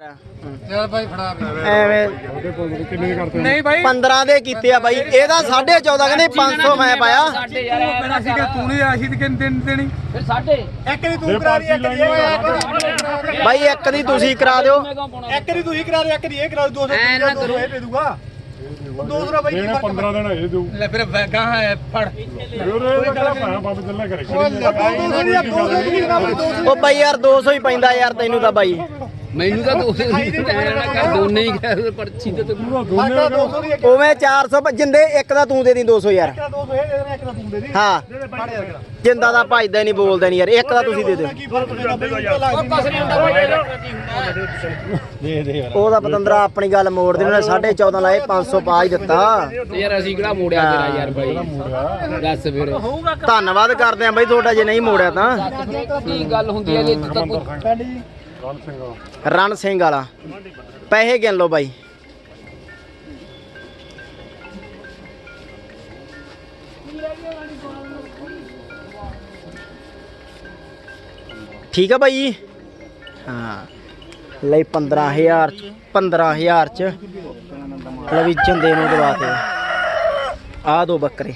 ਯਾਰ ਭਾਈ ਫੜਾ ਐਵੇਂ ਕਿੰਨੇ ਕਰਤੇ ਨਹੀਂ ਭਾਈ 15 ਦੇ ਕੀਤੇ ਆ ਬਾਈ। ਇਹਦਾ 14.5 ਕਹਿੰਦੇ 500 ਮੈਂ ਪਾਇਆ। ਮੇਰਾ ਸੀ ਕਿ ਤੂੰ ਨਹੀਂ ਆਸ਼ੀ ਕਿ ਦਿਨ ਦੇਣੀ? ਇੱਕ ਦੀ ਤੂੰ ਕਰਾ ਰਹੀ ਇੱਕ ਦੀ ਇਹ ਬਾਈ ਇੱਕ ਦੀ ਤੁਸੀਂ ਕਰਾ ਦਿਓ। ਇੱਕ ਦੀ ਤੂੰ ਹੀ ਕਰਾ ਰਹੀ ਇੱਕ ਦੀ ਇਹ ਕਰਾ 200 200 ਇਹ ਦੇ ਦੂਗਾ। 200 ਦਾ ਬਾਈ ਕੀ ਫ਼ਰਕ 15 ਦਿਨ ਇਹ ਦੂ ਲੈ ਫਿਰ ਗਾਂ ਹੈ ਫੜ। ਯੋਰੇ ਦਾ ਕਿਹੜਾ ਭਾਂ ਬਾਬਾ ਚੱਲਿਆ ਕਰੇ ਉਹ ਉਹ ਬਾਈ ਯਾਰ 200 ਹੀ ਪੈਂਦਾ ਯਾਰ ਤੈਨੂੰ ਤਾਂ ਬਾਈ। ਮੈਨੂੰ ਤਾਂ ਕਰ ਦੋਨੇ ਹੀ ਕਹਿ ਪਰਚੀ ਤੇ ਦੋਨੇ 200 ਦੀ ਇੱਕ ਉਵੇਂ 400 ਪ- ਜਿੰਦੇ ਇੱਕ ਦਾ ਤੂੰ ਦੇ ਦੀ 200 ਯਾਰ। ਦਾ 200 ਇਹ ਦੇ ਦੇਣਾ ਇੱਕ ਦਾ ਤੂੰ ਦੇ ਦੀ। ਹਾਂ। ਫੜ ਯਾਰ ਕਿਹੜਾ ਜਿੰਦਾ ਦਾ ਭਜਦਾ ਨਹੀਂ ਬੋਲਦਾ ਨਹੀਂ ਯਾਰ ਇੱਕ ਦਾ ਤੁਸੀਂ ਦੇ ਦਿਓ। ਕੀ ਫ਼ਰਕ ਪੈਂਦਾ ਬਈ ਦੇ ਦੇ ਯਾਰ ਉਹਦਾ ਪਤੰਦਰਾ ਆਪਣੀ ਗੱਲ ਮੋੜ ਦੇ ਉਹਨੇ 14.5 ਲਾਏ 500 ਪਾ ਹੀ ਦਿੱਤਾ। ਯਾਰ ਅਸੀਂ ਕਿਹੜਾ ਮੋੜਿਆ ਤੇਰਾ ਯਾਰ ਬਾਈ ਦੱਸ ਫਿਰ। ਧੰਨਵਾਦ ਕਰਦੇ ਆ ਬਾਈ ਤੁਹਾਡਾ ਜੇ ਨਹੀਂ ਮੋੜਿਆ ਤਾਂ। ਕੀ ਗੱਲ ਹੁੰਦੀ ਹੈ ਜੇ ਤਾਂ ਕੋਈ ਰਣ ਸਿੰਘ ਰਣ ਸਿੰਘ ਵਾਲਾ। ਪੈਸੇ ਗਿਣ ਲਓ ਬਾਈ। ਠੀਕ ਆ ਬਾਈ? ਹਾਂ। ਲਈ 15000 ਚ 15000 ਚ। ਲਵੀ ਚੰਦੇ ਨੂੰ ਦਵਾਤੇ ਆ ਦੋ ਬੱਕਰੇ।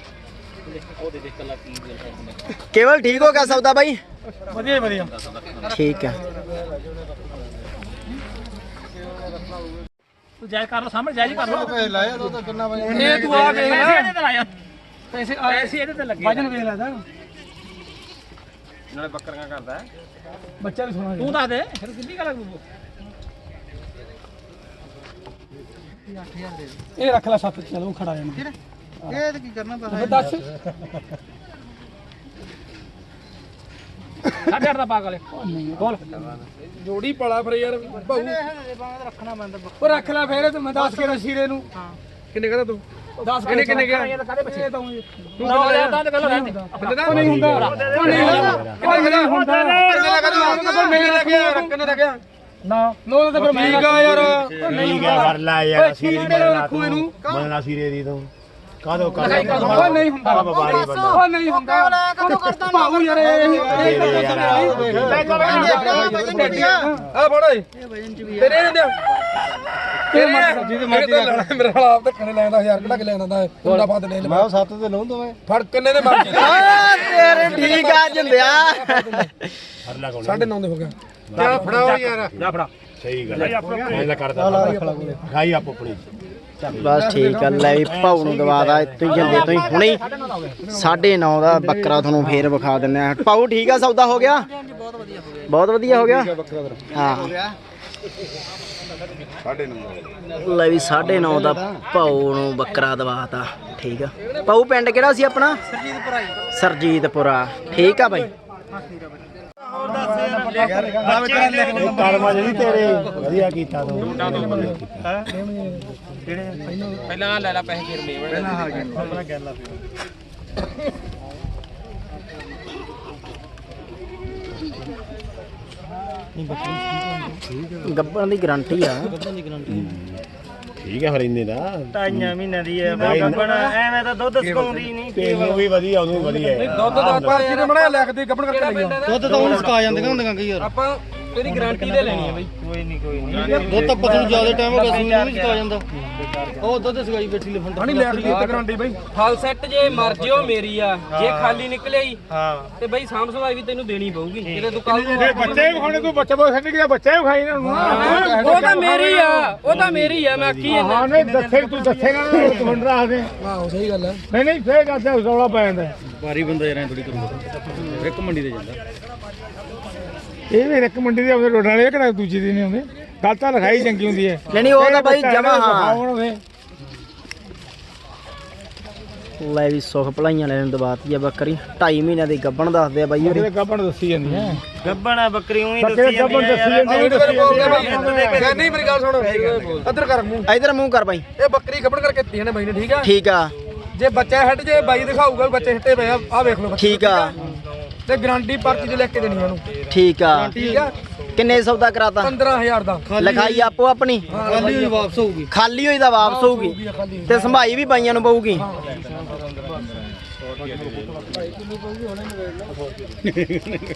ਕੇਵਲ ਠੀਕ ਹੋ ਗਿਆ ਸੌਦਾ ਬਾਈ? ਵਧੀਆ ਵਧੀਆ। ਠੀਕ ਹੈ ਤੂੰ ਜਾਇ ਕਰ ਲੋ ਸਾਹਮਣੇ ਜਾਇ ਕਰ ਲੋ ਪੈਸੇ ਲਾਇਆ ਉਹ ਤਾਂ ਕਿੰਨਾ ਵਜੇ ਇਹ ਤੂੰ ਆ ਵੇਖ। ਲੈ ਇਹਦੇ ਤੇ ਲਾਇਆ ਪੈਸੇ ਪੈਸੇ ਇਹਦੇ ਤੇ ਲੱਗੇ ਵਜਨ ਵੇਖ ਲੈ ਤਾਂ। ਨਾਲੇ ਬੱਕਰੀਆਂ ਕਰਦਾ ਬੱਚਾ ਵੀ ਸੋਣਾ ਤੂੰ ਦੱਸ ਦੇ ਫਿਰ ਕਿੰਨੀ ਗੱਲ ਲੱਗੂ ਇਹ ਰੱਖ ਲੈ ਸੱਤ ਚਲੋ ਖੜਾ ਜਾਣਾ ਇਹ ਕੀ ਕਰਨਾ ਫਿਰ ਦੱਸ। ਸਾਢੇ ਅੱਠ ਦਾ ਪਾ ਗਲੇ ਬੋਲ ਜੋੜੀ ਪੜਾ ਫਿਰ ਯਾਰ ਭਾਊ ਰੱਖਣਾ ਬੰਦ। ਉਹ ਰੱਖ ਲੈ ਫੇਰ ਤੂੰ ਮੈਂ ਦੱਸ ਕੇ ਰਸ਼ੀਰੇ ਨੂੰ। ਕਿੰਨੇ ਕਹਦਾ ਤੂੰ? 10 ਕਿੰਨੇ ਕਿੰਨੇ ਗਿਆ ਤੂੰ ਨਾ ਲੈ ਤਾਂ ਗੱਲ ਰਹਿੰਦੀ ਨਹੀਂ ਹੁੰਦਾ। ਉਹ ਨਹੀਂ ਹੁੰਦਾ। ਕਿੰਨੇ ਕਿੰਨੇ ਹੁੰਦਾ ਕਿੰਨੇ ਦਾ ਕਹਦਾ ਮੇਰੇ ਲੱਗਿਆ ਕਿੰਨੇ ਦਾ ਗਿਆ ਨਾ। ਨੋ ਤਾਂ ਫਿਰ ਠੀਕ ਆ ਯਾਰ। ਨਹੀਂ ਕਰ ਲੈ ਯਾਰ ਸੀਰੀ ਰੱਖੂ ਇਹਨੂੰ? ਮਨਣਾ ਸੀਰੇ ਦੀ ਤੂੰ। ਕਾਦੋ ਕਰ ਉਹ ਨਹੀਂ ਹੁੰਦਾ। ਉਹ ਨਹੀਂ ਹੁੰਦਾ। ਕਦੋਂ ਕਰਦਾ ਭਾਊ ਯਾਰ ਇਹ ਆ ਫੜ ਤੇਰੇ ਇਹਦੇ ਤੇਰੇ ਮਰਜ਼ੀ ਤੇ ਮਰਜ਼ੀ ਲੈਣਾ ਮੇਰੇ ਨਾਲ ਆਪ ਤੇ ਖਣੇ ਲੈਂਦਾ ਯਾਰ ਕਿਹੜਾ ਕਿ ਲੈਣਾ ਦਾ ਮੁੰਡਾ ਪਾ ਦੇ ਲੈ ਮੈਂ ਸੱਤ ਤੇ ਲਾਉਂ ਦੋਵੇਂ। ਫੜ ਕਿੰਨੇ ਦੇ ਮਰਜ਼ੀ ਤੇਰੇ ਠੀਕ ਆ ਜਿੰਦਿਆ। ਹਰ ਲਾ ਕੋਲ। ਸਾਢੇ 9 ਦੇ ਹੋ ਗਿਆ ਜਾ ਫੜਾਓ ਯਾਰ। ਜਾ ਫੜਾ। ਸਹੀ ਗੱਲ ਹੈ ਮੈਂ ਤਾਂ ਕਰਦਾ। ਖਾਈ ਆਪ ਆਪਣੀ। ਬਸ ਠੀਕ ਆ, ਲੈ ਵੀ ਭਾਉ ਨੂੰ ਦਵਾ ਦਾ ਤੂੰ ਜਿੰਦੇ ਤੋਂ ਹੀ ਹੁਣੇ 9.5 ਦਾ ਬੱਕਰਾ ਤੁਹਾਨੂੰ ਫੇਰ ਵਿਖਾ ਦਿੰਨੇ ਆ। ਭਾਉ ਠੀਕ ਆ, ਸੌਦਾ ਹੋ ਗਿਆ? ਬਹੁਤ ਵਧੀਆ ਹੋ ਗਿਆ। ਹਾਂ। ਲੈ ਵੀ 9.5 ਦਾ ਭਾਉ ਨੂੰ ਬੱਕਰਾ ਦਵਾਤਾ, ਠੀਕ ਆ। ਭਾਉ ਪਿੰਡ ਕਿਹੜਾ ਸੀ ਆਪਣਾ? ਸਰਜੀਤਪੁਰਾ। ਠੀਕ ਆ ਬਾਈ। ਕਰਮਾ ਜਿਹੜੀ ਤੇਰੇ ਵਧੀਆ ਕੀਤਾ ਤੂੰ ਪਹਿਲਾਂ ਲੈ ਲੈ ਪੈਸੇ ਫਿਰ ਲੈ ਗੱਬਣ ਦੀ ਗਾਰੰਟੀ ਆ। ਠੀਕ ਹੈ ਫਿਰ ਇੰਨੇ ਦਾ। ਢਾਈਆਂ ਮਹੀਨਿਆਂ ਦੀ ਹੈ ਬਾਈ ਗੱਬਣ ਐਵੇਂ ਤਾਂ ਦੁੱਧ ਸਕਾਉਂਦੀ ਨਹੀਂ। ਤੈਨੂੰ ਵੀ ਵਧੀਆ ਉਹਨੂੰ ਵੀ ਵਧੀਆ ਹੈ ਦੁੱਧ ਦਾ ਪਰਚੀ ਤੇ ਬਣਾਇਆ ਲਿਖ ਦੇ ਗੱਬਣ ਕਰਕੇ ਲਈ ਦੁੱਧ ਤਾਂ ਹੁਣ ਸਕਾ ਜਾਂਦੀਆਂ ਹੁੰਦੀਆਂ ਕਈ ਵਾਰ। ਆਪਾਂ ਤੇਰੀ ਗਾਰੰਟੀ ਦੇ ਲੈਣੀ ਹੈ ਬਈ। ਕੋਈ ਨਹੀਂ ਕੋਈ ਨਹੀਂ। ਦੁੱਧ ਤਾਂ ਪਤਨ ਜ਼ਿਆਦਾ ਟਾਈਮ ਹੋ ਗਿਆ ਸੂਈ ਨਹੀਂ ਸਕਾ ਜਾਂਦਾ। ਉਹ ਦੁੱਧ ਸਗਾਈ ਬੈਠੀ ਲਿਫਣ ਹਣੀ ਲਿਖ ਲਈ ਤੇ ਗਾਰੰਟੀ ਬਈ। ਫਲ ਸੈੱਟ ਜੇ ਮਰ ਜਿਓ ਮੇਰੀ ਆ ਜੇ ਖਾਲੀ ਨਿਕਲੇਈ ਹਾਂ। ਤੇ ਬਈ ਸਾਂਭ ਸੰਭਾਈ ਵੀ ਤੈਨੂੰ ਦੇਣੀ ਪਊਗੀ। ਜਿਹੜੇ ਤੂੰ ਕੱਲ ਬੱਚੇ ਵੀ ਖਾਣੇ ਤੂੰ ਬੱਚੇ ਬਹੁਤ ਛੱਡ ਗਿਆ ਬੱਚੇ ਵੀ ਖਾਈ ਨਾ। ਉਹ ਤਾਂ ਮੇਰੀ ਆ ਉਹ ਤਾਂ ਮੇਰੀ ਆ ਮੈਂ ਜਾਂਦਾ। ਹਾਂ ਨਹੀਂ ਦੱਸੇ ਤੂੰ ਦੱਸੇਗਾ ਨਾ ਤੂੰ ਹੁਣ ਰਾਹ ਦੇ। ਆਹੋ ਸਹੀ ਗੱਲ ਹੈ ਨਹੀਂ ਨਹੀਂ ਫੇਰ ਕਰਦੇ ਰੌਲਾ ਪੈ ਜਾਂਦਾ। ਬਾਰੀ ਬੰਦਾ ਯਾਰ ਥੋੜੀ ਕਰੂਗਾ। ਇੱਕ ਮੰਡੀ ਤੇ ਜਾਂਦਾ। ਇਹ ਵੀ ਇੱਕ ਮੰਡੀ ਦੇ ਆਉਂਦੇ ਰੋਡਾਂ ਵਾਲੇ ਕਿਹੜਾ ਦੂਜੀ ਦੀ ਨਹੀਂ ਆਉਂਦੇ? ਗੱਲ ਤਾਂ ਲਿਖਾਈ ਚੰਗੀ ਹੁੰਦੀ ਹੈ। ਨਹੀਂ ਉਹ ਤਾਂ ਬਾਈ ਜਮਾ ਹਾਂ। ਹਾਂ ਲੈ ਵੀ ਸੁਖ ਭਲਾਈਆਂ ਲੈਣ ਦਵਾਤੀ ਆ ਬੱਕਰੀ। 2.5 ਮਹੀਨਿਆਂ ਦੀ ਗੱਬਣ ਦੱਸਦੇ ਆ ਬਾਈ ਉਹਦੇ। ਗੱਬਣ ਦੱਸੀ ਜਾਂਦੀ ਹੈ। ਗੱਬਣ ਆ ਬੱਕਰੀ ਉਹੀ ਗੱਬਣ ਦੱਸੀ ਜਾਂਦੀ ਦੱਸੀ ਜਾਂਦੀ ਨਹੀਂ ਮੇਰੀ ਗੱਲ ਸੁਣ। ਇੱਧਰ ਕਰ ਮੂੰਹ। ਇਧਰ ਮੂੰਹ ਕਰ ਬਾਈ। ਇਹ ਬੱਕਰੀ ਗੱਬਣ ਕਰਕੇ ਦਿੱਤੀ ਨੇ ਬਾਈ ਨੇ ਠੀਕ ਆ? ਠੀਕ ਆ। ਜੇ ਬੱਚਾ ਹਟ ਜੇ ਬਾਈ ਦਿਖਾਊਗਾ ਬੱਚੇ ਹਿੱਟੇ ਪਏ ਆ। ਵੇਖ ਲਓ ਬੱਚੇ ਠੀਕ ਆ? ਤੇ ਗਾਰੰਟੀ ਪਰਚੀ ਤੇ ਲਿਖ ਕੇ ਦੇਣੀ ਉਹਨੂੰ। ਠੀਕ ਆ। ਠੀਕ ਆ? ਕਿੰਨੇ ਸੌਦਾ ਕਰਾਤਾ? 15000 ਦਾ। ਲਿਖਾਈ ਆਪੋ ਆਪਣੀ? ਖਾਲੀ ਹੋਈ ਵਾਪਸ ਹੋਊਗੀ। ਖਾਲੀ ਹੋਈ ਦਾ ਵਾਪਸ ਹੋਊਗੀ। ਤੇ ਸੰਭਾਈ ਵੀ ਬਾਈਆਂ ਨੂੰ ਪਊਗੀ।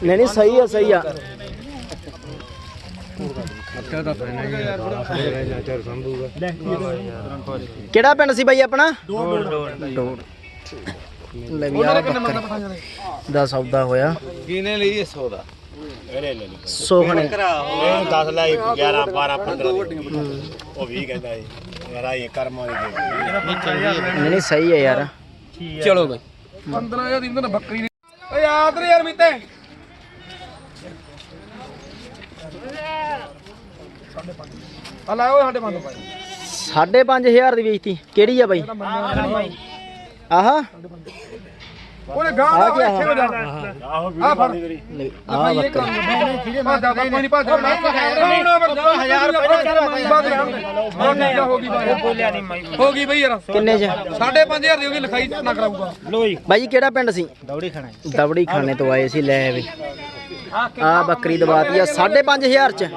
ਨਹੀਂ ਨਹੀਂ ਸਹੀ ਆ ਸਹੀ ਆ। ਕਿਹੜਾ ਪਿੰਡ ਸੀ ਬਾਈ ਆਪਣਾ? ਡੋੜ ਲੈ ਵੀ ਆ ਬੱਕਰੀ। ਦਾ ਸੌਦਾ ਹੋਇਆ। ਕਿਨੇ ਲਈ 100 ਦਾ ਸੋਹਣੇ ਇਹ 10 ਲੈ 11 12 15 ਉਹ ਵੀ ਕਹਿੰਦਾ ਸੀ। ਯਾਰ ਇਹ ਕਰਮਾਂ ਦੀ ਨਹੀਂ ਨਹੀਂ ਸਹੀ ਹੈ ਯਾਰ। ਚਲੋ ਬਈ। 15000 ਦੀ ਤਾਂ ਬੱਕਰੀ ਨਹੀਂ। ਓਏ ਯਾਦ ਰੇ ਯਾਰ ਮੀਤੇ। ਆ ਲੈ ਓਏ ਸਾਡੇ ਬੰਦ ਪਾਈ 5500 ਦੀ ਵੇਚਤੀ। ਕਿਹੜੀ ਆ ਬਾਈ? ਆਹਾ ਉਹਨੇ ਗਾਂ ਦਾ ਓਏ ਇੱਥੇ ਹੋ ਜਾ ਆ ਫੜ ਲੈ ਆ ਬੱਕਰੀ ਭੱਜ ਜਾ ਕੋਈ ਨਹੀਂ ਹਜ਼ਾਰ ਰੁਪਏ ਹੋ ਗਈ ਬਾਈ ਹੋ ਗਈ ਬਈ ਯਾਰ ਕਿੰਨੇ ਚ 5500 ਦੀ ਹੋ ਗਈ ਲਿਖਾਈ ਨਾ ਕਰਾਊਗਾ ਬਾਈ ਜੀ ਕਿਹੜਾ ਪਿੰਡ ਸੀ ਦਵੜੀ ਖਾਣੇ ਦਵੜੀ ਖਾਣੇ ਤੋਂ ਆਏ ਸੀ ਲੈ ਵੀ ਆ ਬੱਕਰੀ ਦਵਾਤੀ ਆ 5500 ਚ।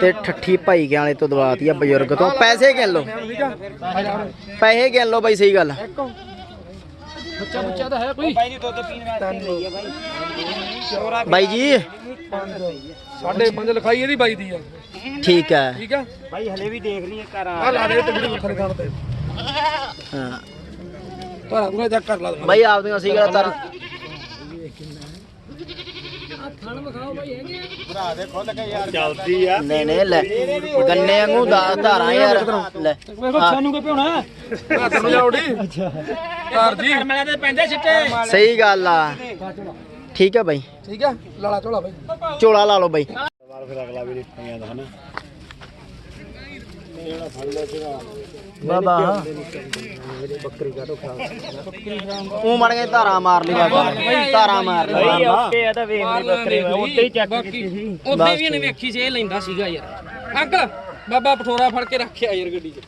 ਤੇ ਠੱਠੀ ਭਾਈ ਕੇ ਵਾਲੇ ਤੋਂ ਦਵਾਤੀ ਆ ਬਜ਼ੁਰਗ ਤੋਂ। ਪੈਸੇ ਗਿਣ ਲਓ। ਪੈਸੇ ਗਿਣ ਲਓ ਬਾਈ ਸਹੀ ਗੱਲ ਬੱਚਾ ਬੱਚਾ ਤਾਂ ਹੈ ਕੋਈ ਬਾਈ ਜੀ। ਸਾਡੇ ਪੰਜ ਲਿਖਾਈ ਇਹਦੀ ਬਾਈ ਦੀ ਆ ਠੀਕ ਹੈ ਠੀਕ ਆ। ਭਾਈ ਹਲੇ ਵੀ ਦੇਖ ਲਈਏ ਘਰ ਆ। ਲਾ ਦੇ ਤੇ ਵੀਡੀਓ ਖੜੇ ਖਾਣ ਤੇ। ਹਾਂ। ਪਰ ਤੂੰ ਚੈੱਕ ਕਰ ਲਾ। ਬਾਈ ਆਪਦੀਆਂ ਸਹੀ ਗੱਲ ਤਰ ਚੱਲਦੀ ਆ। ਨਹੀਂ ਨਹੀਂ ਲੈ। ਗੰਨੇ ਵਾਂਗੂ ਦਾ ਧਾਰਾਂ ਯਾਰ। ਲੈ। ਸਾਨੂੰ ਕੀ ਪਿਉਣਾ ਆ ਤੈਨੂੰ ਜਾਉੜੀ ਧਾਰ ਜੀ। ਮੈਂ ਤੇ ਪੈਂਦੇ ਛਿੱਟੇ ਸਹੀ ਗੱਲ ਆ। ਠੀਕ ਹੈ ਬਾਈ। ਠੀਕ ਆ? ਲਾਲਾ ਝੋਲਾ ਬਾਈ। ਝੋਲਾ ਲਾ ਲਓ ਬਾਈ। ਫਿਰ ਅਗਲਾ ਵੀ ਦੇਖਿਆ ਦਾ ਹਨਾ? ਬਾਬਾ ਉਹ ਮੜ ਗਏ ਧਾਰਾਂ ਮਾਰ ਲਈ ਬਾਬਾ ਨੇ। ਧਾਰਾਂ ਮਾਰ ਲਈ ਓਕੇ ਆ ਤਾਂ ਵੇਖ ਲਈ ਬੱਕਰੇ ਉੱਤੇ ਹੀ ਚੱਕ ਕੀਤੀ ਸੀ। ਉੱਤੇ ਵੀ ਇਹਨੇ ਵੇਖੀ ਸੀ ਇਹ ਲੈਂਦਾ ਸੀਗਾ ਯਾਰ। ਅੰਕਲ ਬਾਬਾ ਪਠੋਰਾ ਫੜ ਕੇ ਰੱਖਿਆ ਯਾਰ ਗੱਡੀ 'ਚ।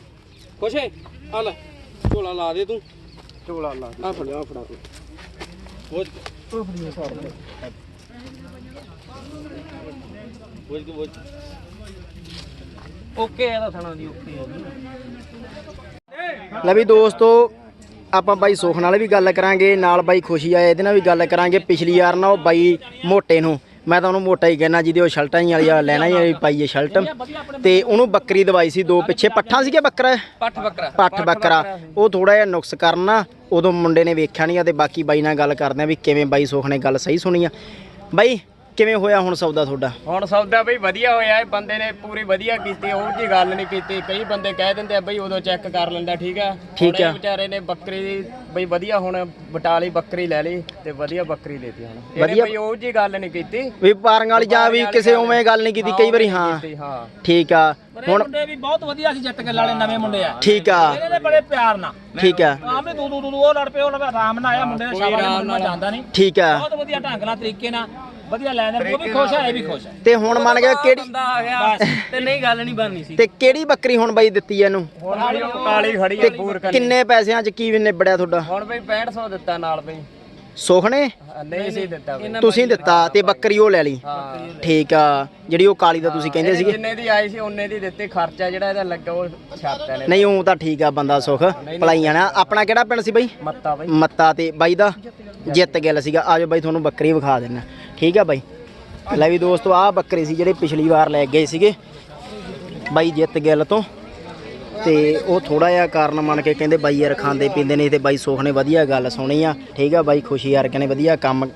ਖੁਸ਼ ਹੈ? ਆ ਲੈ ਝੋਲਾ ਲਾ ਦੇ ਤੂੰ। ਝੋਲਾ ਲਾ ਆ ਫੜ ਆ ਫੜਾ। ਤੂੰ ਓਕੇ ਆ ਤਾਂ ਥਣਾ ਦੀ ਓਕੇ ਆ ਲੈ ਵੀ ਦੋਸਤੋ ਆਪਾਂ ਬਾਈ ਸੁਖ ਨਾਲ ਵੀ ਗੱਲ ਕਰਾਂਗੇ ਨਾਲ ਬਾਈ ਖੁਸ਼ੀ ਆਏ ਇਹਦੇ ਨਾਲ ਵੀ ਗੱਲ ਕਰਾਂਗੇ ਪਿਛਲੀ ਵਾਰ ਨਾ ਉਹ ਬਾਈ ਮੋਟੇ ਨੂੰ। ਮੈਂ ਤਾਂ ਉਹਨੂੰ ਮੋਟਾ ਹੀ ਕਹਿਣਾ ਜਿਹਦੀ ਉਹ ਸ਼ਰਟਾਂ ਹੀ ਵਾਲੀ ਲੈਣਾ ਹੀ ਵਾਲੀ ਪਾਈ ਹੈ ਸ਼ਰਟ। ਤੇ ਉਹਨੂੰ ਬੱਕਰੀ ਦਵਾਈ ਸੀ ਦੋ ਪਿੱਛੇ। ਪੱਠਾ ਸੀ ਕਿ ਬੱਕਰਾ? ਪੱਠ ਬੱਕਰਾ। ਪੱਠ ਬੱਕਰਾ। ਉਹ ਥੋੜਾ ਜਿਹਾ ਨੁਕਸ ਕਰਨਾ ਉਦੋਂ ਮੁੰਡੇ ਨੇ ਵੇਖਿਆ ਨਹੀਂ ਆ ਤੇ ਬਾਕੀ ਬਾਈ ਨਾਲ ਗੱਲ ਕਰਦੇ ਆ ਵੀ ਕਿਵੇਂ ਬਾਈ ਸੁਖ ਨੇ ਗੱਲ ਸਹੀ ਸੁਣੀ ਆ। ਬਾਈ ਕਿਵੇਂ ਹੋਇਆ ਹੁਣ ਸੌਦਾ ਤੁਹਾਡਾ? ਹੁਣ ਸੌਦਾ ਬਈ ਵਧੀਆ ਹੋਇਆ ਇਹ ਬੰਦੇ ਨੇ ਪੂਰੀ ਵਧੀਆ ਕੀਤੀ ਉਹ ਜੀ ਗੱਲ ਨਹੀਂ ਕੀਤੀ। ਕਈ ਬੰਦੇ ਕਹਿ ਦਿੰਦੇ ਆ ਬਈ ਉਦੋਂ ਚੈੱਕ ਕਰ ਲੈਂਦਾ ਠੀਕ ਆ? ਠੀਕ ਆ। ਵਿਚਾਰੇ ਨੇ ਬੱਕਰੀ ਦੀ ਬਈ ਵਧੀਆ ਹੁਣ ਬਟਾਲੀ ਬੱਕਰੀ ਲੈ ਲਈ ਤੇ ਵਧੀਆ ਬੱਕਰੀ ਦੇਤੀ ਹੁਣ। ਇਹਨੇ ਵਧੀਆ- ਬਈ ਉਹ ਜੀ ਗੱਲ ਨਹੀਂ ਕੀਤੀ। ਵੀ ਪਾਰਾਂ ਵਾਲੀ ਜਾਂ ਵੀ ਕਿਸੇ ਉਵੇਂ ਗੱਲ ਨਹੀਂ ਕੀਤੀ ਕਈ ਵਾਰੀ ਹਾਂ। ਠੀਕ ਆ। ਹੁਣ ਮੁੰਡੇ ਵੀ ਬਹੁਤ ਵਧੀਆ ਸੀ ਜੱਟ ਗੱਲ ਵਾਲੇ ਨਵੇਂ ਮੁੰਡੇ ਆ। ਠੀਕ ਆ। ਇਹਨੇ ਦੇ ਬੜੇ ਪਿਆਰ ਨਾਲ। ਠੀਕ ਆ। ਆਮੇ ਦੂ ਦੂ ਦੂ ਉਹ ਲੜ ਪਏ ਉਹ ਲਵੇ ਆਰਾਮ ਨਾਲ ਆਇਆ ਮੁੰਡੇ ਨੇ ਸ਼ਾਬਾਸ਼ ਮੁੰਡੇ ਜਾਂਦਾ ਨਹੀਂ। ਠੀਕ ਆ। ਬਹੁਤ ਵਧੀਆ ਢੰਗ ਨਾਲ ਤਰੀਕੇ ਨਾਲ ਵਧੀਆ ਲੈਣ ਦੇ ਉਹ ਵੀ ਖੁਸ਼ ਹੈ ਇਹ ਵੀ ਖੁਸ਼ ਹੈ। ਤੇ ਹੁਣ ਮੰਨ ਗਿਆ ਕਿਹੜੀ ਬੰਦਾ ਆ ਗਿਆ ਤੇ ਨਹੀਂ ਗੱਲ ਨਹੀਂ ਬਣਨੀ ਸੀ। ਤੇ ਕਿਹੜੀ ਬੱਕਰੀ ਹੁਣ ਬਾਈ ਦਿੱਤੀ ਇਹਨੂੰ? ਹੁਣ ਬਈ ਉਹ ਕਾਲੀ ਖੜੀ ਆ ਪੂਰ ਤੇ ਕਿੰਨੇ ਪੈਸਿਆਂ ਚ ਕੀ ਨਿਬੜਿਆ ਤੁਹਾਡਾ? ਹੁਣ ਬਈ 6500 ਦਿੱਤਾ ਨਾਲ ਬਈ। ਸੁਖ ਨੇ ਹਾਂ, ਨਹੀਂ ਸੀ ਦਿੱਤਾ ਬਈ। ਤੁਸੀਂ ਦਿੱਤਾ ਤੇ ਬੱਕਰੀ ਉਹ ਲੈ ਲਈ। ਹਾਂ। ਠੀਕ ਆ ਜਿਹੜੀ ਉਹ ਕਾਲੀ ਦਾ ਤੁਸੀਂ ਕਹਿੰਦੇ ਸੀਗੇ। ਜਿੰਨੇ ਦੀ ਆਈ ਸੀ ਉਹਨੇ ਦੀ ਦਿੱਤੀ। ਖਰਚਾ ਜਿਹੜਾ ਇਹਦਾ ਲੱਗਾ ਉਹ ਛਾਪਿਆ ਨੇ ਨਹੀਂ ਉਹ ਤਾਂ ਠੀਕ ਆ ਬੰਦਾ ਸੁਖ। ਭਲਾਈਆਂ ਨਾ। ਆਪਣਾ ਕਿਹੜਾ ਪਿੰਡ ਸੀ ਬਾਈ? ਮੱਤਾ ਬਈ। ਮੱਤਾ ਤੇ ਬਾਈ ਦਾ। ਜਿੱਤ ਗਿਆ ਸੀਗਾ। ਆਜੋ ਬਾਈ ਤੁਹਾਨੂੰ ਬੱਕਰੀ ਵਿਖਾ ਦਿੰਨਾ ਠੀਕ ਆ ਬਾਈ। ਲੈ ਵੀ ਦੋਸਤੋ ਆਹ ਬੱਕਰੇ ਸੀ ਜਿਹੜੇ ਪਿਛਲੀ ਵਾਰ ਲੈ ਗਏ ਸੀਗੇ ਬਾਈ ਜਿੱਤ ਗਿੱਲ ਤੋਂ। ਤੇ ਉਹ ਥੋੜਾ ਜਿਹਾ ਕਾਰਨ ਮੰਨ ਕੇ ਕਹਿੰਦੇ ਬਾਈ ਯਾਰ ਖਾਂਦੇ ਪੀਂਦੇ ਨੇ ਤੇ ਬਾਈ ਸੁਖ ਨੇ ਵਧੀਆ ਗੱਲ ਸੁਣੀ ਆ। ਠੀਕ ਆ ਬਾਈ ਖੁਸ਼ੀ ਯਾਰ ਕਹਿੰਦੇ ਵਧੀਆ ਕੰਮ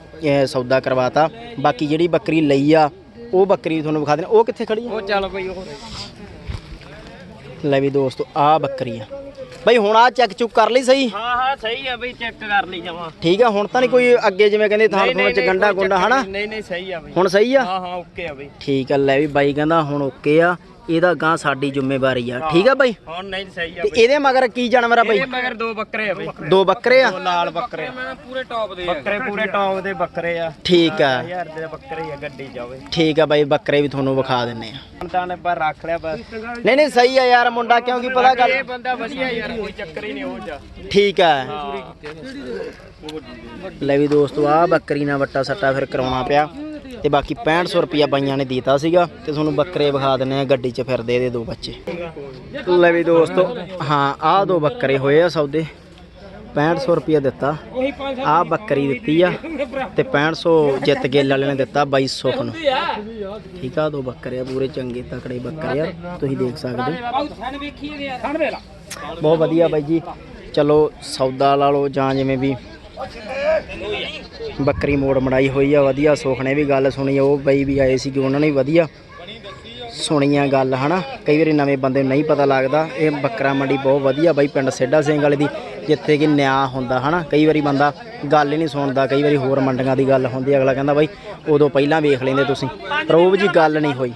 ਸੌਦਾ ਕਰਵਾਤਾ। ਬਾਕੀ ਜਿਹੜੀ ਬੱਕਰੀ ਲਈ ਆ ਉਹ ਬੱਕਰੀ ਤੁਹਾਨੂੰ ਵਿਖਾ ਦੇਣਾ ਉਹ ਕਿੱਥੇ ਖੜੀ ਆ? ਉਹ ਚੱਲ ਬਈ ਉਹ ਲੈ ਵੀ ਦੋਸਤੋ ਆਹ ਬੱਕਰੀ ਆ। ਬਾਈ ਹੁਣ ਆ ਚੈੱਕ ਚੁੱਕ ਕਰ ਲਈ ਸਹੀ? ਹਾਂ ਹਾਂ ਸਹੀ ਹੈ ਬਈ ਚੈੱਕ ਕਰ ਲਈ ਜਾਵਾਂ। ਠੀਕ ਆ ਹੁਣ ਤਾਂ ਨਹੀਂ ਕੋਈ ਅੱਗੇ ਜਿਵੇਂ ਕਹਿੰਦੇ ਥਾਣ ਥੋਣ ਚ ਗੰਡਾ ਗੁੰਡਾ ਹਨਾ? ਨਹੀਂ ਨਹੀਂ ਸਹੀ ਆ ਬਈ। ਹੁਣ ਸਹੀ ਆ? ਹਾਂ ਹਾਂ ਓਕੇ ਆ ਬਈ। ਠੀਕ ਆ ਲੈ ਵੀ ਬਾਈ ਕਹਿੰਦਾ ਹੁਣ ਓਕੇ ਆ। ਇਹਦਾ ਗਾਂ ਸਾਡੀ ਜ਼ਿੰਮੇਵਾਰੀ ਆ। ਠੀਕ ਆ ਬਾਈ? ਹੁਣ ਨਹੀਂ ਸਹੀ ਆ ਤੇ ਬਈ। ਇਹਦੇ ਮਗਰ ਕੀ ਜਾਨਵਰ ਆ ਬਾਈ? ਇਹ ਮਗਰ ਦੋ ਬੱਕਰੇ ਆ ਬਈ। ਦੋ ਬੱਕਰੇ ਆ? ਦੋ ਲਾਲ ਬੱਕਰੇ। ਮੈਂ ਪੂਰੇ ਟੌਪ ਦੇ ਬੱਕਰੇ ਪੂਰੇ ਟੌਪ ਦੇ ਬੱਕਰੇ ਆ। ਠੀਕ ਆ। ਹਜ਼ਾਰ ਦੇ ਬੱਕਰੇ ਆ ਗੱਡੀ ਜਾਵੇ ਠੀਕ ਆ ਬਾਈ ਬੱਕਰੇ ਵੀ ਤੁਹਾਨੂੰ ਵਿਖਾ ਦਿੰਨੇ ਆ। ਹੁਣ ਤਾਂ ਨੇ ਪਰ ਰੱਖ ਲਿਆ ਬਸ। ਨਹੀਂ ਨਹੀਂ ਸਹੀ ਆ ਯਾਰ ਮੁੰਡਾ ਕਿਉਂਕਿ ਪਤਾ ਗੱਲ ਇਹ ਬੰਦਾ ਵਧੀਆ ਯਾਰ ਕੋਈ ਚੱਕਰ ਹੀ ਨਹੀਂ ਉਹ ਜਾ ਠੀਕ ਆ। ਲੈ ਵੀ ਦੋਸਤੋ ਆ ਬੱਕਰੀ ਨਾਲ ਵੱਟਾ ਸੱਟਾ ਫਿਰ ਕਰਾਉਣਾ ਪਿਆ। ਤੇ ਬਾਕੀ 6500 ਰੁਪਿਆ ਬਾਈਆਂ ਨੇ ਦਿੱਤਾ ਸੀਗਾ ਤੇ ਤੁਹਾਨੂੰ ਬੱਕਰੇ ਵਿਖਾ ਦਿੰਨੇ ਆ ਗੱਡੀ 'ਚ ਫਿਰਦੇ ਇਹਦੇ ਦੋ ਬੱਚੇ। ਲੈ ਵੀ ਦੋਸਤੋ। ਹਾਂ ਆਹ ਦੋ ਬੱਕਰੇ ਹੋਏ ਆ ਸੌਦੇ। 6500 ਰੁਪਏ ਦਿੱਤਾ। ਉਹੀ 500 ਆ ਬੱਕਰੀ ਦਿੱਤੀ ਆ ਤੇ 6500 ਜਿੱਤ ਗੇਲ ਵਾਲੇ ਨੇ ਦਿੱਤਾ ਬਾਈ ਸੁਖ ਨੂੰ। ਠੀਕ ਆ ਦੋ ਬੱਕਰੇ ਆ ਪੂਰੇ ਚੰਗੇ ਤਕੜੇ ਬੱਕਰੇ ਆ ਤੁਸੀਂ ਦੇਖ ਸਕਦੇ ਹੋ। ਬਹੁਤ ਵਧੀਆ ਬਾਈ ਜੀ। ਚਲੋ ਸੌਦਾ ਲਾ ਲਓ ਜਾਂ ਜਿਵੇਂ ਵੀ ਬੱਕਰੀ ਮੋੜ ਮੜਾਈ ਹੋਈ ਆ, ਵਧੀਆ ਸੁਖ ਨੇ ਵੀ ਗੱਲ ਸੁਣੀ, ਉਹ ਬਈ ਵੀ ਆਏ ਸੀ ਕਿ ਉਹਨਾਂ ਨੇ ਵੀ ਵਧੀਆ ਸੁਣੀਆਂ ਗੱਲ, ਹਨਾ? ਕਈ ਵਾਰੀ ਨਵੇਂ ਬੰਦੇ ਨੂੰ ਨਹੀਂ ਪਤਾ ਲੱਗਦਾ, ਇਹ ਬੱਕਰਾ ਮੰਡੀ ਬਹੁਤ ਵਧੀਆ ਬਾਈ, ਪਿੰਡ ਸੇਡਾ ਸਿੰਘ ਵਾਲੇ ਦੀ, ਜਿੱਥੇ ਕਿ ਨਿਆਂ ਹੁੰਦਾ, ਹਨਾ? ਕਈ ਵਾਰੀ ਬੰਦਾ ਗੱਲ ਹੀ ਨਹੀਂ ਸੁਣਦਾ, ਕਈ ਵਾਰੀ ਹੋਰ ਮੰਡੀਆਂ ਦੀ ਗੱਲ ਹੁੰਦੀ ਅਗਲਾ ਕਹਿੰਦਾ ਬਾਈ ਉਦੋਂ ਪਹਿਲਾਂ ਵੇਖ ਲੈਂਦੇ ਤੁਸੀਂ, ਪਰ ਉਹ ਜੀ ਗੱਲ ਨਹੀਂ ਹੋਈ।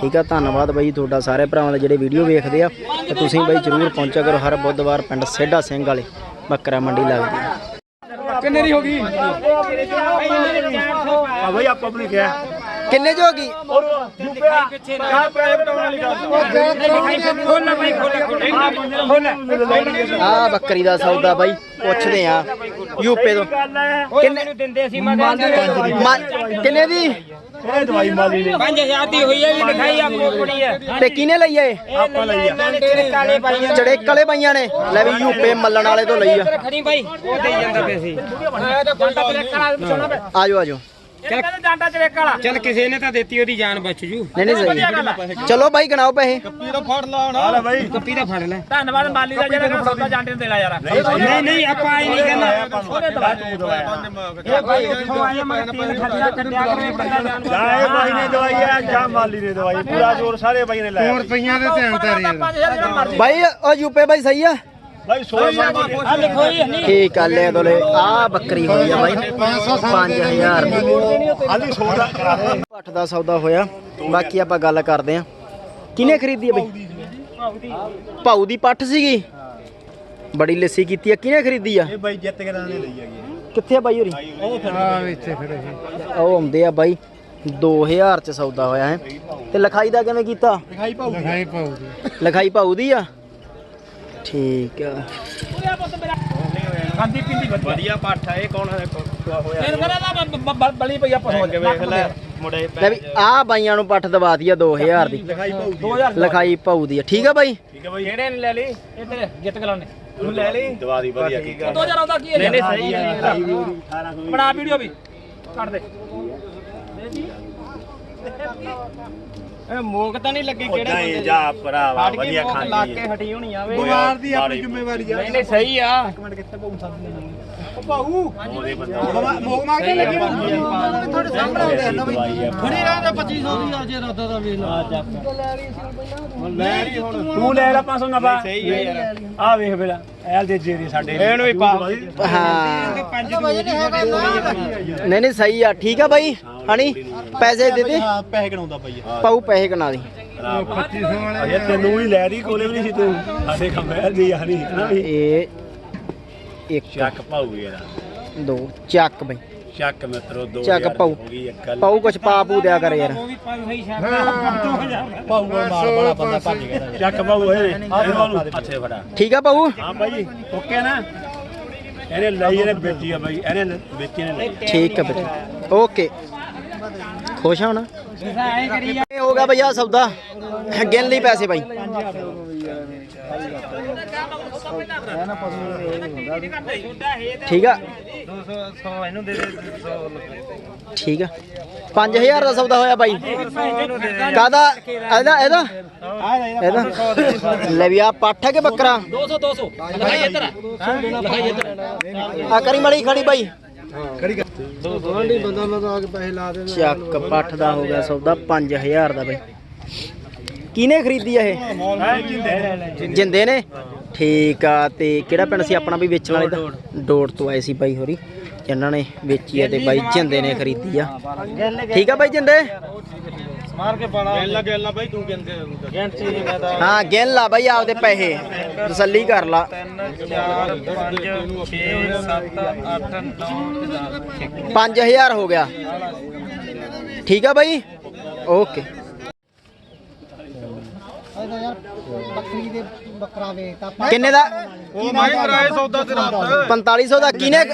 ਠੀਕ ਆ, ਧੰਨਵਾਦ ਬਾਈ ਤੁਹਾਡਾ ਸਾਰੇ ਭਰਾਵਾਂ ਦਾ ਜਿਹੜੇ ਵੀਡੀਓ ਵੇਖਦੇ ਆ, ਤੇ ਤੁਸੀਂ ਬਾਈ ਜਰੂਰ ਪਹੁੰਚਿਆ ਕਰੋ ਹਰ ਬੁੱਧਵਾਰ ਪਿੰਡ ਸੇਡਾ ਸਿੰਘ ਵਾਲੇ, ਬੱਕਰਾ ਮੰਡੀ ਲੱਗਦੀ ਹੈ ਕਿੰਨੇ ਦੀ ਹੋ ਗਈ? ਆ ਬਈ ਆਪਾਂ ਆਪਣੀ ਕਿਹਾ। ਕਿੰਨੇ ਚ ਹੋ ਗਈ? ਕਾ ਵਾਲੀ ਗੱਲ ਆ ਬੱਕਰੀ ਦਾ ਸੌਦਾ ਬਾਈ ਪੁੱਛਦੇ ਆ ਯੂਪੀ ਤੋਂ। ਕਿੰਨੇ ਨੂੰ ਦਿੰਦੇ ਸੀ ਮਾ- ਕਿੰਨੇ ਦੀ? ਇਹ ਦਵਾਈ ਮਾਲੀ ਨੇ। 5000 ਦੀ ਹੋਈ ਹੈ ਜੀ ਲਿਖਾਈ ਆਪੋ ਆਪਣੀ ਹੈ। ਤੇ ਕਿਹਨੇ ਲਈ ਏ ਆਪਾਂ ਲਈ ਆ ਤੇਰੇ ਕਾਲੇ ਪਾਈ ਚੜੇ ਕਲੇ ਪਈਆਂ ਨੇ? ਲੈ ਵੀ ਯੂਪੀ ਮੱਲਣ ਵਾਲੇ ਤੋਂ ਲਈ ਆ। ਖੜੀ ਬਾਈ ਉਹ ਦੇਈ ਜਾਂਦਾ ਆਜੋ ਆਜੋ। ਚੱਲ ਵਾਲਾ। ਕਿਸੇ ਨੇ ਤਾਂ ਦਿੱਤੀ ਉਹਦੀ ਜਾਨ ਬਚ ਜੂ। ਨਹੀਂ ਨਹੀਂ ਸਹੀ। ਚਲੋ ਬਾਈ ਗਣਾਓ ਪੈਸੇ। ਆ ਲੈ ਬਾਈ। ਕੱਪੀ ਦਾ ਫੜ ਲੈ। ਧੰਨਵਾਦ ਮਾਲੀ ਦਾ ਜਿਹੜਾ ਸੌਦਾ ਜਾਂਟੇ ਨੂੰ ਦੇਣਾ ਯਾਰ। ਨਹੀਂ ਨਹੀਂ ਆਪਾਂ ਆਈ ਨਹੀਂ ਕਹਿੰਦਾ। ਉਹਨੇ ਤੂੰ ਦਵਾਇਆ ਇਹ ਭਾਈ ਉੱਥੋਂ ਆਇਆ ਮੈਂ ਤੀਨ ਖੱਜਾ ਕੱਢਿਆ ਕਰੇ ਬੰਦਾ ਜਾਨ ਜਾਂ ਇਹ ਬਾਈ ਨੇ ਦਵਾਈ ਆ ਜਾਂ ਮਾਲੀ ਨੇ ਦਵਾਈ। ਪੂਰਾ ਜ਼ੋਰ ਸਾਰੇ ਬਾਈ ਨੇ ਲਾਇਆ ਰੁਪਈਆਂ ਦੇ ਧਿਆਨ ਤੇ ਰਹੀ ਬਾਈ ਉਹ ਯੂਪੀ ਬਾਈ ਸਹੀ ਆ? ਬਾਈ 16 ਮਾਲੀ ਆ ਲਿਖੋ ਹੀ ਨਹੀਂ ਠੀਕ ਆ ਲੈ ਦੋਲੇ? ਆ ਬੱਕਰੀ ਹੋਈ ਆ ਬਾਈ। 5000 ਦੀ। ਹਾਲੀ 16 ਦਾ। ਸੌਦਾ ਹੋਇਆ। ਬਾਕੀ ਆਪਾਂ ਗੱਲ ਕਰਦੇ ਆ ਕਿਹਨੇ ਖਰੀਦੀ ਆ ਬਾਈ? ਭਾਊ ਦੀ ਪੱਠ ਸੀਗੀ। ਬੜੀ ਲੱਸੀ ਕੀਤੀ ਆ। ਕਿਹਨੇ ਖਰੀਦੀ ਆ? ਇਹ ਬਾਈ ਜਿੱਤ ਕੇ ਨੇ ਲਈ ਹੈਗੀ। ਕਿੱਥੇ ਆ ਬਾਈ ਹੋਰੀ? ਉਹ ਫਿਰ ਇੱਥੇ ਖੜੇ ਉਹ ਆਉਂਦੇ ਆ ਬਾਈ। 2000 ਚ ਸੌਦਾ ਹੋਇਆ ਹੈ। ਤੇ ਲਿਖਾਈ ਦਾ ਕਿਵੇਂ ਕੀਤਾ? ਲਿਖਾਈ ਪਾਉਗੀ ਲਿਖਾਈ ਭਾਊ ਦੀ ਆ। ਠੀਕ ਆ। ਖਾਂਦੀ ਪਿੰਦੀ ਵਧੀਆ। ਪਾਠਾ ਇਹ ਕੌਣ ਹੈ? ਹੋਇਆ? ਫਿਰ ਕਹਿੰਦਾ ਬਲੀ ਪਈ ਆਪਾਂ ਸੋਚ ਕੇ। ਵੇਖ ਲੈ ਮੁੰਡੇ ਲੈ ਵੀ ਆ। ਬਾਈਆਂ ਨੂੰ ਪੱਠ ਦਵਾ ਦਈਆ 2000 ਦੀ। ਦਿਖਾਈ ਪਾਉ 2000 ਲਿਖਾਈ ਭਾਊ ਦੀ ਆ। ਠੀਕ ਆ ਬਾਈ? ਠੀਕ ਹੈ ਬਾਈ। ਕਿਹੜੇ ਨੇ ਲੈ ਲਈ? ਇਹ ਤੇ ਜਿੱਤ ਗਲਾਂ ਨੇ ਤੂੰ ਲੈ ਲਈ? ਦਵਾ ਦੀ ਵਧੀਆ ਠੀਕ ਹੈ 2000 ਆਉਂਦਾ ਕੀ ਹੈ? ਨਹੀਂ ਨਹੀਂ ਸਹੀ ਹੈ 18 ਬਣਾ ਵੀਡੀਓ ਵੀ। ਕੱਢ ਦੇ। ਇਹ ਮੋਕ ਤਾਂ ਨਹੀਂ ਲੱਗੀ ਕਿਹੜੇ ਨਹੀਂ ਬੰਦੇ ਜਾ ਭਰਾਵਾ ਵਧੀਆ ਮੋਕ ਖਾਂਦੀ ਲਾ ਕੇ ਹਟੀ ਹੋਣੀ ਆਵੇ ਬਿਮਾਰ ਦੀ ਆਪਣੀ ਜ਼ਿੰਮੇਵਾਰੀ ਨਹੀਂ ਨਹੀਂ ਸਹੀ ਆ। ਉਹਦੇ ਬੰਦਾ ਮੋਗ ਮਾਗ ਕੇ ਲੱਗੀ ਤੁਹਾਡੇ ਸਾਹਮਣੇ ਆਉਂਦੇ ਹਨ ਬਈ। ਖੜੀ ਰਹਿੰਦਾ 2500 ਦੀ ਅੱਜ ਰਾਦਾ ਦਾ ਵੇਖ ਲਾ। ਤੂੰ ਲੈ ਲੈ 500 ਨਫਾ। ਸਹੀ ਹੈ ਯਾਰ ਆ ਵੇਖ ਬੇਲਾ ਐਲ ਦੇ ਜੇਰੀ ਸਾਡੇ ਇਹਨੂੰ ਵੀ ਪਾ। ਹਾਂ। ਨਹੀਂ ਨਹੀਂ ਸਹੀ ਆ। ਠੀਕ ਆ ਬਾਈ? ਹਣੀ? ਪੈਸੇ ਦੇ ਦੇ। ਹਾਂ ਪੈਸੇ ਗਣਾਉਂਦਾ ਪਈ ਪਾਉ ਪੈਸੇ ਕਨਾ ਦੀ 2500 ਵਾਲੇ ਅਜੇ ਤੈਨੂੰ ਵੀ ਲੈ ਦੀ ਕੋਲੇ ਵੀ ਨਹੀਂ ਸੀ ਤੂੰ। ਸਾਡੇ ਕੰਮ ਹੈ ਦੀ ਯਾਰੀ ਇਹ ਇੱਕ। ਚੱਕ ਪਾਉ ਯਾਰ। ਦੋ ਚੱਕ ਬਈ। ਚੱਕ ਮਿੱਤਰੋ ਦੋ ਚੱਕ। ਹੋ ਗਈ ਗੱਲ। ਪਾਉ ਕੁਛ ਪਾ ਪੂ ਦਿਆ ਕਰ ਯਾਰ। ਉਹ ਵੀ ਪੰਜ ਸਹੀ ਪਾਉ ਮਾਰ ਬੜਾ ਬੰਦਾ ਭੱਜ ਗਿਆ ਚੱਕ ਪਾਉ ਇਹ। ਇਹਨੂੰ ਅੱਛੇ ਫੜਾ। ਠੀਕ ਆ ਪਾਉ ਹਾਂ ਭਾਈ ਓਕੇ ਨਾ? ਇਹਨੇ ਲਈ ਇਹਨੇ ਵੇਚੀ ਆ ਬਾਈ ਇਹਨੇ ਵੇਚੀ ਨੇ ਠੀਕ ਆ ਬੇਟਾ। ਓਕੇ। ਖੁਸ਼ ਹੁਣ? ਇਹ ਹੋ ਗਿਆ ਭਈਆ ਸੌਦਾ। ਗਿਣ ਲਈ ਪੈਸੇ ਬਾਈ। ਠੀਕ ਆ। 200 ਇਹਨੂੰ ਦੇ ਦੇ 100 ਠੀਕ ਆ। 5000 ਦਾ ਸੌਦਾ ਹੋਇਆ ਬਾਈ। ਕਾਦਾ ਇਹਦਾ ਇਹਦਾ? ਇਹਦਾ? ਲੈ ਵੀ ਆ ਪੱਠ ਕਿ ਬੱਕਰਾ? 200 200 ਲਗਾਈ ਇੱਧਰ ਲਗਾਈ ਇੱਧਰ ਆ। ਕਰੀ ਮੜੀ ਖੜੀ ਬਾਈ। ਗਵਾਂਢੀ ਬੰਦਾ ਮੈਂ ਤਾਂ ਆ ਕੇ ਪੈਸੇ ਲਾ ਦੇਣਾ ਚੱਕ ਪੱਠ ਦਾ ਹੋ ਗਿਆ ਸੌਦਾ 5000 ਦਾ ਬਾਈ। ਕਿਹਨੇ ਖਰੀਦੀ ਆ ਇਹ? ਜਿੰਦੇ ਨੇ? ਠੀਕ ਆ ਤੇ ਕਿਹੜਾ ਪਿੰਡ ਸੀ ਆਪਣਾ ਵੀ ਵੇਚਣ ਵਾਲੇ ਦਾ? ਡੋੜ ਤੋਂ ਆਏ ਸੀ ਬਾਈ ਹੋਰੀ ਜਿਨ੍ਹਾਂ ਨੇ ਵੇਚੀ ਆ ਤੇ ਬਾਈ ਜਿੰਦੇ ਨੇ ਖਰੀਦੀ ਆ। ਠੀਕ ਆ ਬਾਈ ਜਿੰਦੇ? ਮਾਰ ਕੇ ਪਾਣਾ ਗੱਲਾਂ ਗੱਲਾਂ ਬਾਈ ਤੂੰ ਕਹਿੰਦੇ ਗੈਂਟੀ ਨਹੀਂ ਮੈਂ ਤਾਂ। ਹਾਂ ਗਿਣ ਲਾ ਬਾਈ ਆਪਦੇ ਪੈਸੇ ਤਸੱਲੀ ਕਰ ਲਾ। 3 4 5 6 7 8 9 10 5000 ਹੋ ਗਿਆ। ਠੀਕ ਆ ਬਾਈ? ਓਕੇ। ਕਿੰਨੇ ਦਾ? ਉਹ ਮੈਂ ਕਰਾਏ ਸੌਦਾ ਤੇ ਰਾਤ। 4500 ਦਾ। ਕਿਨੇ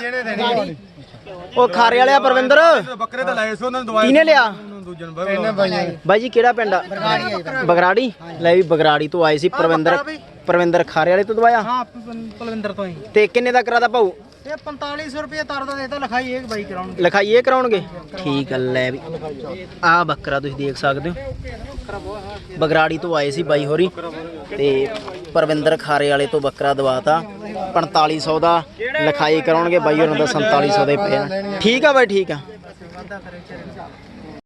ਉਹ ਖਾਰੇ ਵਾਲਿਆ ਪਰਵਿੰਦਰ? ਬੱਕਰੇ ਤਾਂ ਲਏ ਸੀ ਉਹਨਾਂ ਨੇ ਦਵਾਈ ਕਿਨੇ ਲਿਆ? ਬਾਈ ਜੀ ਕਿਹੜਾ ਪਿੰਡ ਆ? ਬਗਰਾੜੀ ਲੈ ਵੀ ਬਗਰਾੜੀ ਤੋਂ ਆਏ ਸੀ ਪਰਵਿੰਦਰ ਪਰਵਿੰਦਰ ਖਾਰੇ ਵਾਲੇ ਤੋਂ ਦਵਾਇਆ? ਹਾਂ ਪਰਵਿੰਦਰ ਤੋਂ ਹੀ। ਤੇ ਕਿੰਨੇ ਦਾ ਕਰਾਦਾ ਭਾਊ? ਇਹ 4500 ਰੁਪਏ ਤਰ ਦਾ ਦੇਤਾ ਲਿਖਾਈ ਇਹ ਬਾਈ ਕਰਾਉਣਗੇ। ਲਿਖਾਈ ਇਹ ਕਰਾਉਣਗੇ? ਠੀਕ ਗੱਲ ਲੈ ਵੀ। ਆ ਬੱਕਰਾ ਤੁਸੀਂ ਦੇਖ ਸਕਦੇ ਹੋ। ਬਗਰਾੜੀ ਤੋਂ ਆਏ ਸੀ ਬਾਈ ਹੋਰੀ। ਤੇ ਪਰਵਿੰਦਰ ਖਾਰੇ ਵਾਲੇ ਤੋਂ ਬੱਕਰਾ ਦਵਾਤਾ। 4500 ਦਾ ਲਿਖਾਈ ਕਰਾਉਣਗੇ, ਬਾਈ ਉਹਨਾਂ ਦਾ 4700 ਦੇ ਪਿਆ। ਠੀਕ ਆ ਬਾਈ, ਠੀਕ ਆ।